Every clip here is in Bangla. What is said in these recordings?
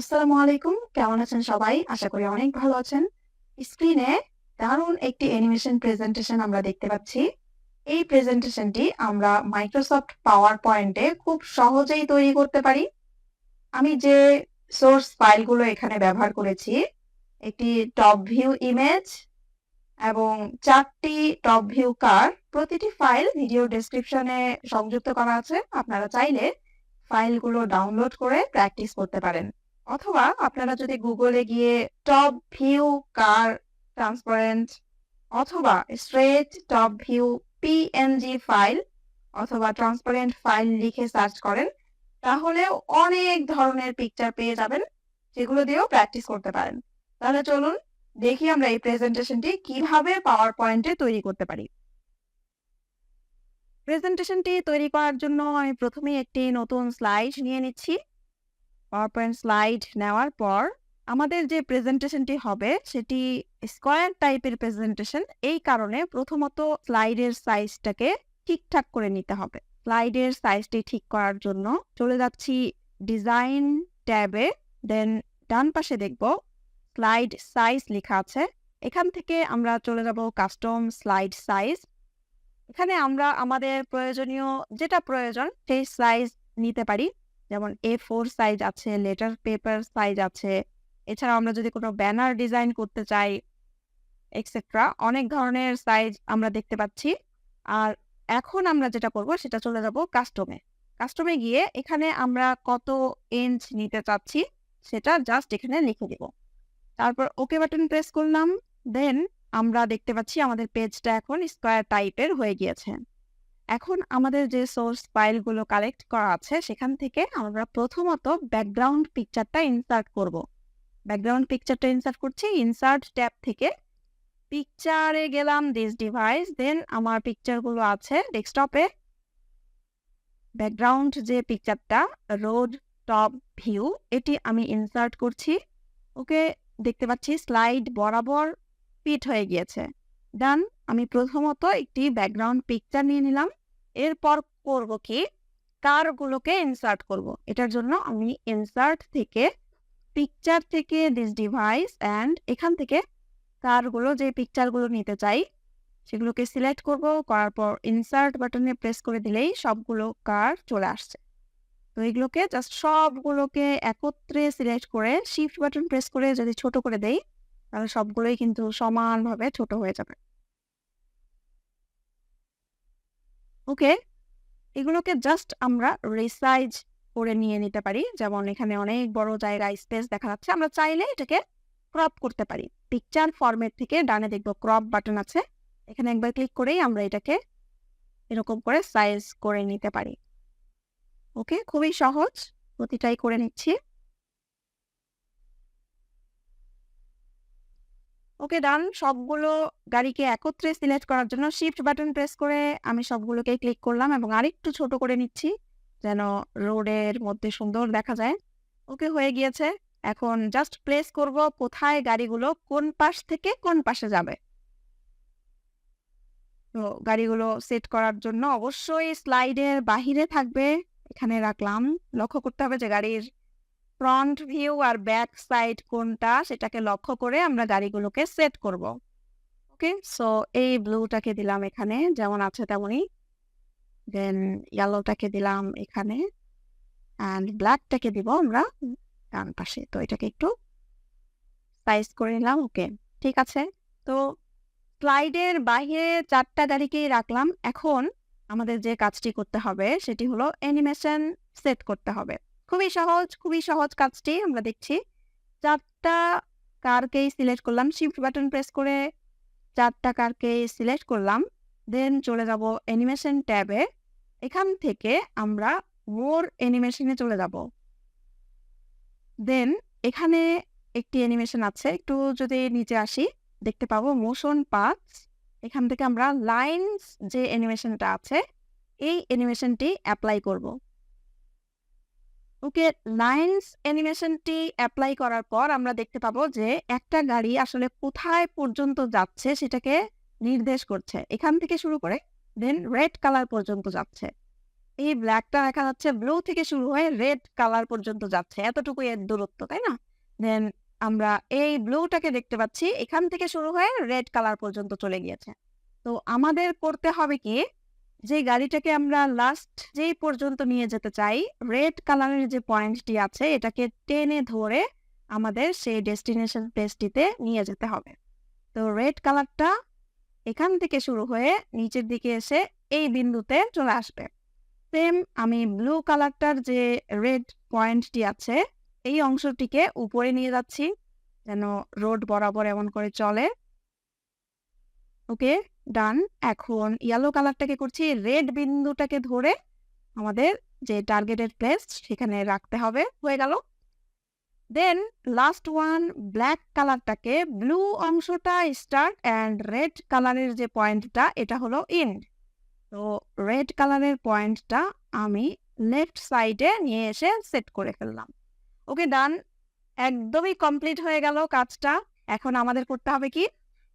আসসালামু আলাইকুম। কেমন আছেন সবাই? আশা করি অনেক ভালো আছেন। স্ক্রিনে দারুণ একটি অ্যানিমেশন প্রেজেন্টেশন আমরা দেখতে পাচ্ছি। এই প্রেজেন্টেশনটি আমরা মাইক্রোসফট পাওয়ার পয়েন্টে খুব সহজেই তৈরি করতে পারি। আমি যে সোর্স ফাইলগুলো এখানে ব্যবহার করেছি, একটি টপ ভিউ ইমেজ এবং চারটি টপ ভিউ কার প্রতিটি ফাইল ভিডিও ডেসক্রিপশনে সংযুক্ত করা আছে। আপনারা চাইলে ফাইলগুলো ডাউনলোড করে প্র্যাকটিস করতে পারেন। অথবা আপনারা যদি গুগলে গিয়ে টপ ভিউ কার ট্রান্সপারেন্ট অথবা straight top view PNG file অথবা ট্রান্সপারেন্ট ফাইল লিখে সার্চ করেন, তাহলে অনেক ধরনের পিকচার পেয়ে যাবেন, যেগুলো দিয়েও প্র্যাকটিস করতে পারেন। তাহলে চলুন দেখি আমরা এই প্রেজেন্টেশনটি কীভাবে পাওয়ার পয়েন্টে তৈরি করতে পারি। প্রেজেন্টেশনটি তৈরি করার জন্য আমি প্রথমে একটি নতুন স্লাইড নিয়ে নিচ্ছি। পাওয়ার স্লাইড নেওয়ার পর আমাদের যে প্রেজেন্টেশনটি হবে, সেটি স্কোয়ার টাইপের প্রেজেন্টেশন এই কারণে প্রথমত স্লাইডের সাইজটাকে ঠিকঠাক করে নিতে হবে। স্লাইডের সাইজটি ঠিক করার জন্য চলে যাচ্ছি ডিজাইন ট্যাবে। দেন ডান পাশে দেখব স্লাইড সাইজ লেখা আছে। এখান থেকে আমরা চলে যাব কাস্টম স্লাইড সাইজ এখানে আমরা আমাদের প্রয়োজনীয় যেটা প্রয়োজন, সেই সাইজ নিতে পারি। যেমন এ ফোর সাইজ আছে লেটার পেপার সাইজ আছে, এছাড়াও আমরা যদি কোনো ব্যানার ডিজাইন করতে চাই এক্সেট্রা অনেক ধরনের সাইজ আমরা দেখতে পাচ্ছি। আর এখন আমরা যেটা করব, সেটা চলে যাব কাস্টমে কাস্টমে গিয়ে এখানে আমরা কত ইঞ্চ নিতে চাচ্ছি, সেটা জাস্ট এখানে লিখে দিব। তারপর ওকে বাটন প্রেস করলাম দেন আমরা দেখতে পাচ্ছি আমাদের পেজটা এখন স্কোয়ার টাইপের হয়ে গিয়েছে। এখন আমাদের যে সোর্স ফাইলগুলো কালেক্ট করা আছে, সেখান থেকে আমরা প্রথমত ব্যাকগ্রাউন্ড পিকচারটা ইনসার্ট করব। ব্যাকগ্রাউন্ড পিকচারটা ইনসার্ট করছি ইনসার্ট ট্যাব থেকে পিকচারে গেলাম দিস ডিভাইস দেন আমার পিকচারগুলো আছে ডেস্কটপে ব্যাকগ্রাউন্ড যে পিকচারটা রোড টপ ভিউ এটি আমি ইনসার্ট করছি। ওকে, দেখতে পাচ্ছি স্লাইড বরাবর ফিট হয়ে গিয়েছে। ডান আমি প্রথমত একটি ব্যাকগ্রাউন্ড পিকচার নিয়ে নিলাম। এরপর করব কি? কারগুলোকে ইনসার্ট করব। এটার জন্য আমি ইনসার্ট থেকে পিকচার থেকে দিস ডিভাইস অ্যান্ড এখান থেকে কারগুলো যে পিকচারগুলো নিতে চাই, সেগুলোকে সিলেক্ট করব। করার পর ইনসার্ট বাটনে প্রেস করে দিলেই সবগুলো কার চলে আসছে। তো এগুলোকে জাস্ট সবগুলোকে একত্রে সিলেক্ট করে শিফট বাটন প্রেস করে যদি ছোট করে দেই, তাহলে সবগুলোই কিন্তু সমানভাবে ছোট হয়ে যাবে। ওকে? এগুলোকে জাস্ট আমরা রিসাইজ করে নিয়ে নিতে পারি। যেমন এখানে অনেক বড় জায়গায় স্পেস দেখা যাচ্ছে। আমরা চাইলে এটাকে ক্রপ করতে পারি। পিকচার ফরম্যাট থেকে ডানে দেখব ক্রপ বাটন আছে। এখানে একবার ক্লিক করেই আমরা এটাকে এরকম করে সাইজ করে নিতে পারি। ওকে? খুবই সহজ। প্রতিটাই করে নিচ্ছি। ওকে ডান সবগুলো গাড়িকে একত্রে সিলেক্ট করার জন্য শিফট বাটন প্রেস করে আমি সবগুলোকে ক্লিক করলাম এবং আরেকটু ছোট করে নিচ্ছি যেন রোডের মধ্যে সুন্দর দেখা যায়। ওকে, হয়ে গিয়েছে। এখন জাস্ট প্লেস করব কোথায় গাড়িগুলো কোন পাশ থেকে কোন পাশে যাবে। তো গাড়িগুলো সেট করার জন্য অবশ্যই স্লাইডের বাহিরে থাকবে। এখানে রাখলাম। লক্ষ্য করতে হবে যে গাড়ির ফ্রন্ট ভিউ আর ব্যাক সাইড কোনটা সেটাকে লক্ষ্য করে আমরা গাড়িগুলোকে সেট করব। ওকে সো এই ব্লুটাকে দিলাম এখানে, যেমন আছে তেমনই। দেন ইয়েলোটাকে দিলাম এখানে অ্যান্ড ব্ল্যাকটাকে দিব আমরা ডান পাশে। তো এটাকে একটু সাইজ করে নিলাম ওকে ঠিক আছে। তো স্লাইডের বাইরে চারটা গাড়িকেই রাখলাম। এখন আমাদের যে কাজটি করতে হবে সেটি হলো অ্যানিমেশন সেট করতে হবে। খুবই সহজ খুবই সহজ কাজটি আমরা দেখছি। চারটা কারকেই সিলেক্ট করলাম, শিফট বাটন প্রেস করে চারটা কারকে সিলেক্ট করলাম, দেন চলে যাব অ্যানিমেশন ট্যাবে। এখান থেকে আমরা মোর অ্যানিমেশনে চলে যাব। দেন এখানে একটি অ্যানিমেশন আছে, একটু যদি নিচে আসি, দেখতে পাবো মোশন পাথস। এখান থেকে আমরা লাইন্স যে অ্যানিমেশনটা আছে, এই অ্যানিমেশনটি অ্যাপ্লাই করব। ওকে লাইন্স অ্যানিমেশনটি অ্যাপ্লাই করার পর আমরা দেখতে পাবো যে একটা গাড়ি আসলে কোথায় পর্যন্ত যাচ্ছে সেটাকে নির্দেশ করছে। এখান থেকে শুরু করে দেন রেড কালার পর্যন্ত যাচ্ছে। এই ব্ল্যাকটা দেখা যাচ্ছে ব্লু থেকে শুরু হয়ে রেড কালার পর্যন্ত যাচ্ছে। এতটুকু এর দূরত্ব, তাই না? দেন আমরা এই ব্লুটাকে দেখতে পাচ্ছি। এখান থেকে শুরু হয়ে রেড কালার পর্যন্ত চলে গিয়েছে। তো আমাদের করতে হবে কি? যে গাড়িটাকে আমরা লাস্ট যেই পর্যন্ত নিয়ে যেতে চাই রেড কালারের যে পয়েন্টটি আছে, এটাকে টেনে ধরে আমাদের সেই ডেস্টিনেশন প্লেসটিতে নিয়ে যেতে হবে। তো রেড কালারটা এখান থেকে শুরু হয়ে নিচের দিকে এসে এই বিন্দুতে চলে আসবে। সেম আমি ব্লু কালারটার যে রেড পয়েন্টটি আছে, এই অংশটিকে উপরে নিয়ে যাচ্ছি, যেন রোড বরাবর এমন করে চলে। ওকে ডান, এখন ইয়েলো কালারটাকে করছি রেড বিন্দুটাকে ধরে আমাদের যে টার্গেটেড প্লেস সেখানে রাখতে হবে, হয়ে গেল। দেন লাস্ট ওয়ান ব্ল্যাক কালারটাকে ব্লু অংশটা স্টার্ট অ্যান্ড রেড কালারের যে পয়েন্টটা এটা হলো ইন্ড তো রেড কালারের পয়েন্টটা আমি লেফট সাইডে নিয়ে এসে সেট করে ফেললাম। ওকে ডান একদমই কমপ্লিট হয়ে গেল কাজটা। এখন আমাদের করতে হবে কি?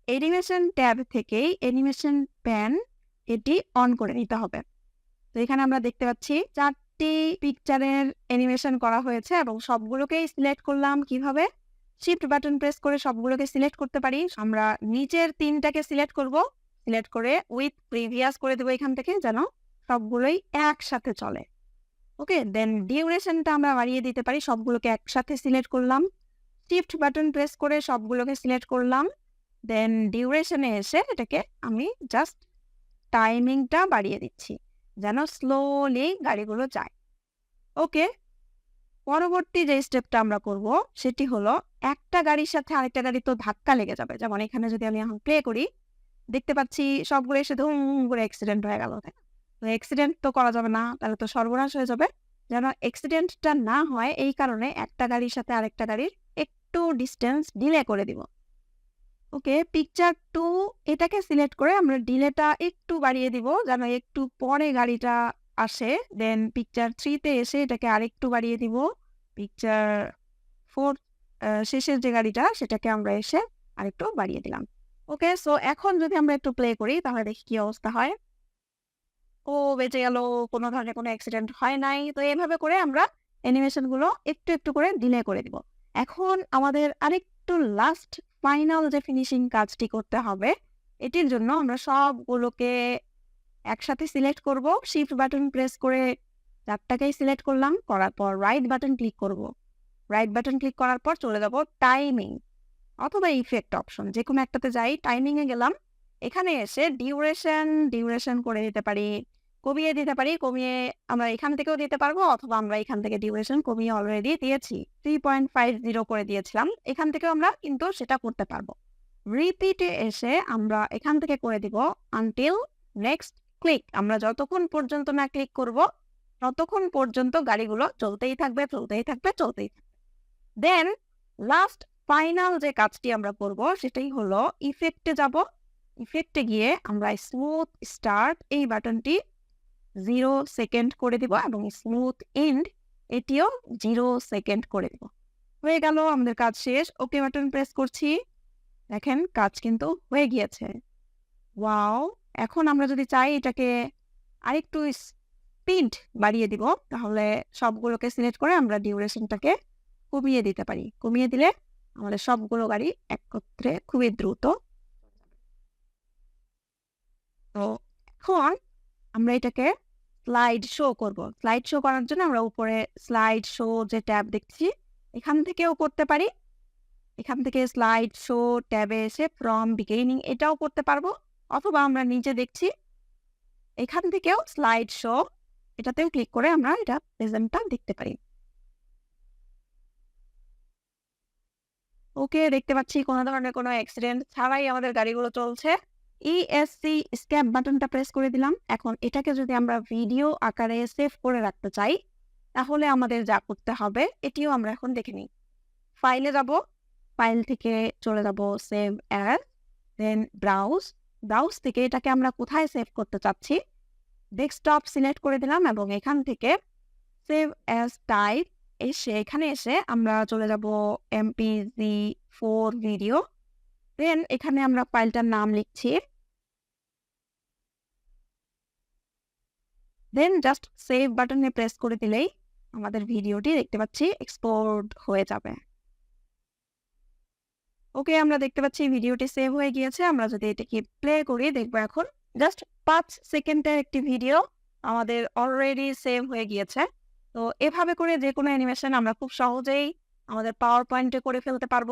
অ্যানিমেশন ট্যাব থেকেই অ্যানিমেশন প্যান এটি অন করে নিতে হবে। তো এখানে আমরা দেখতে পাচ্ছি চারটি পিকচারের অ্যানিমেশন করা হয়েছে এবং সবগুলোকেই সিলেক্ট করলাম কীভাবে? শিফট বাটন প্রেস করে সবগুলোকে সিলেক্ট করতে পারি। আমরা নিচের তিনটাকে সিলেক্ট করব। সিলেক্ট করে উইথ প্রিভিয়াস করে দেবো এখান থেকে যেন সবগুলোই একসাথে চলে। ওকে দেন ডিউরেশনটা আমরা বাড়িয়ে দিতে পারি। সবগুলোকে একসাথে সিলেক্ট করলাম। শিফট বাটন প্রেস করে সবগুলোকে সিলেক্ট করলাম। দেন ডিউরেশনে এসে এটাকে আমি জাস্ট টাইমিংটা বাড়িয়ে দিচ্ছি, যেন স্লোলি গাড়িগুলো যায়। ওকে পরবর্তী যে স্টেপটা আমরা করব, সেটি হলো একটা গাড়ির সাথে আরেকটা গাড়ি তো ধাক্কা লেগে যাবে। যেমন এখানে যদি আমি এখন প্লে করি, দেখতে পাচ্ছি সবগুলো এসে ধুম করে অ্যাক্সিডেন্ট হয়ে গেল। তো অ্যাক্সিডেন্ট তো করা যাবে না, তাহলে তো সর্বনাশ হয়ে যাবে। যেন অ্যাক্সিডেন্টটা না হয়, এই কারণে একটা গাড়ির সাথে আরেকটা গাড়ির একটু ডিস্টেন্স ডিলে করে দিব। ওকে পিকচার টু এটাকে সিলেক্ট করে আমরা ডিলেটা একটু বাড়িয়ে দিব যেন একটু পরে গাড়িটা আসে। দেন পিকচার থ্রিতে এসে এটাকে আরেকটু বাড়িয়ে দিব। পিকচার ফোর শেষের যে গাড়িটা সেটাকে আমরা এসে আরেকটু বাড়িয়ে দিলাম। ওকে সো এখন যদি আমরা একটু প্লে করি তাহলে দেখি কি অবস্থা হয়। ও, বেঁচে গেল, কোনো ধরনের কোনো অ্যাক্সিডেন্ট হয় নাই। তো এইভাবে করে আমরা অ্যানিমেশনগুলো একটু একটু করে ডিলে করে দিব। এখন আমাদের আরেকটু লাস্ট ফাইনাল যে ফিনিশিং কাজটি করতে হবে। এটির জন্য আমরা সবগুলোকে একসাথে সিলেক্ট করব। শিফট বাটন প্রেস করে চারটাকেই সিলেক্ট করলাম। করার পর রাইট বাটন ক্লিক করব। রাইট বাটন ক্লিক করার পর চলে যাব টাইমিং অথবা ইফেক্ট অপশন যে কোনো একটাতে যাই টাইমিংয়ে গেলাম। এখানে এসে ডিউরেশন ডিউরেশন করে দিতে পারি। কমিয়ে দিতে পারি, কমিয়ে আমরা এখান থেকেও দিতে পারব অথবা আমরা এখান থেকে ডিউরেশন কমিয়ে অলরেডি দিয়েছি। থ্রি পয়েন্ট ফাইভ জিরো করে দিয়েছিলাম, এখান থেকেও আমরা কিন্তু সেটা করতে পারব। রিপিটে এসে আমরা এখান থেকে করে দিব আনটিল নেক্সট ক্লিক আমরা যতক্ষণ পর্যন্ত না ক্লিক করব, ততক্ষণ পর্যন্ত গাড়িগুলো চলতেই থাকবে চলতেই থাকবে চলতেই থাকবে। দেন লাস্ট ফাইনাল যে কাজটি আমরা করব, সেটাই হলো ইফেক্টে যাব। ইফেক্টে গিয়ে আমরা স্মুথ স্টার্ট এই বাটনটি জিরো সেকেন্ড করে দিব এবং স্মুথ এন্ড এটিও জিরো সেকেন্ড করে দিব। হয়ে গেল আমাদের কাজ শেষ। ওকে বাটন প্রেস করছি। দেখেন কাজ কিন্তু হয়ে গিয়েছে। ওয়াও এখন আমরা যদি চাই এটাকে আরেকটু স্পিড বাড়িয়ে দিব, তাহলে সবগুলোকে সিলেক্ট করে আমরা ডিউরেশনটাকে কমিয়ে দিতে পারি। কমিয়ে দিলে আমাদের সবগুলো গাড়ি একত্রে খুবই দ্রুত। তো এখন আমরা এটাকে স্লাইড শো করব। স্লাইড শো করার জন্য আমরা উপরে স্লাইড শো যে ট্যাব দেখছি, এখান থেকেও করতে পারি। এখান থেকে স্লাইড শো ট্যাবে এসে ফ্রম বিগিনিং এটাও করতে পারব। অথবা আমরা নিচে দেখছি, এখান থেকেও স্লাইড শো এটাতেও ক্লিক করে আমরা এটা প্রেজেন্টটা দেখতে পারি। ওকে, দেখতে পাচ্ছি কোনো ধরনের কোনো অ্যাক্সিডেন্ট ছাড়াই আমাদের গাড়িগুলো চলছে। ইএসসি স্ক্যাপ বাটনটা প্রেস করে দিলাম। এখন এটাকে যদি আমরা ভিডিও আকারে সেভ করে রাখতে চাই, তাহলে আমাদের যা করতে হবে, এটিও আমরা এখন দেখে নিই। ফাইলে যাব ফাইল থেকে চলে যাব save as then browse browse থেকে এটাকে আমরা কোথায় সেভ করতে চাচ্ছি? ডেস্কটপ সিলেক্ট করে দিলাম এবং এখান থেকে সেভ অ্যাজ টাইপ এসে, এখানে এসে আমরা চলে যাব এমপিজি ফোর ভিডিও দেন এখানে আমরা ফাইলটার নাম লিখছি। দেন জাস্ট সেভ বাটনে প্রেস করে দিলেই আমাদের ভিডিওটি দেখতে পাচ্ছি এক্সপোর্ট হয়ে যাবে। ওকে আমরা দেখতে পাচ্ছি ভিডিওটি সেভ হয়ে গিয়েছে। আমরা যদি এটাকে প্লে করি, দেখব এখন জাস্ট পাঁচ সেকেন্ডের একটি ভিডিও আমাদের অলরেডি সেভ হয়ে গিয়েছে। তো এভাবে করে যে কোনো অ্যানিমেশন আমরা খুব সহজেই আমাদের পাওয়ার পয়েন্টে করে ফেলতে পারব।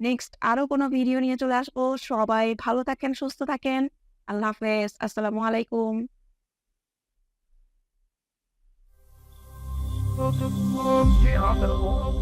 নেক্সট আরও কোনো ভিডিও নিয়ে চলে আসব। সবাই ভালো থাকেন, সুস্থ থাকেন। আল্লাহ হাফেজ। আসসালামু আলাইকুম। Go to Monte Apple.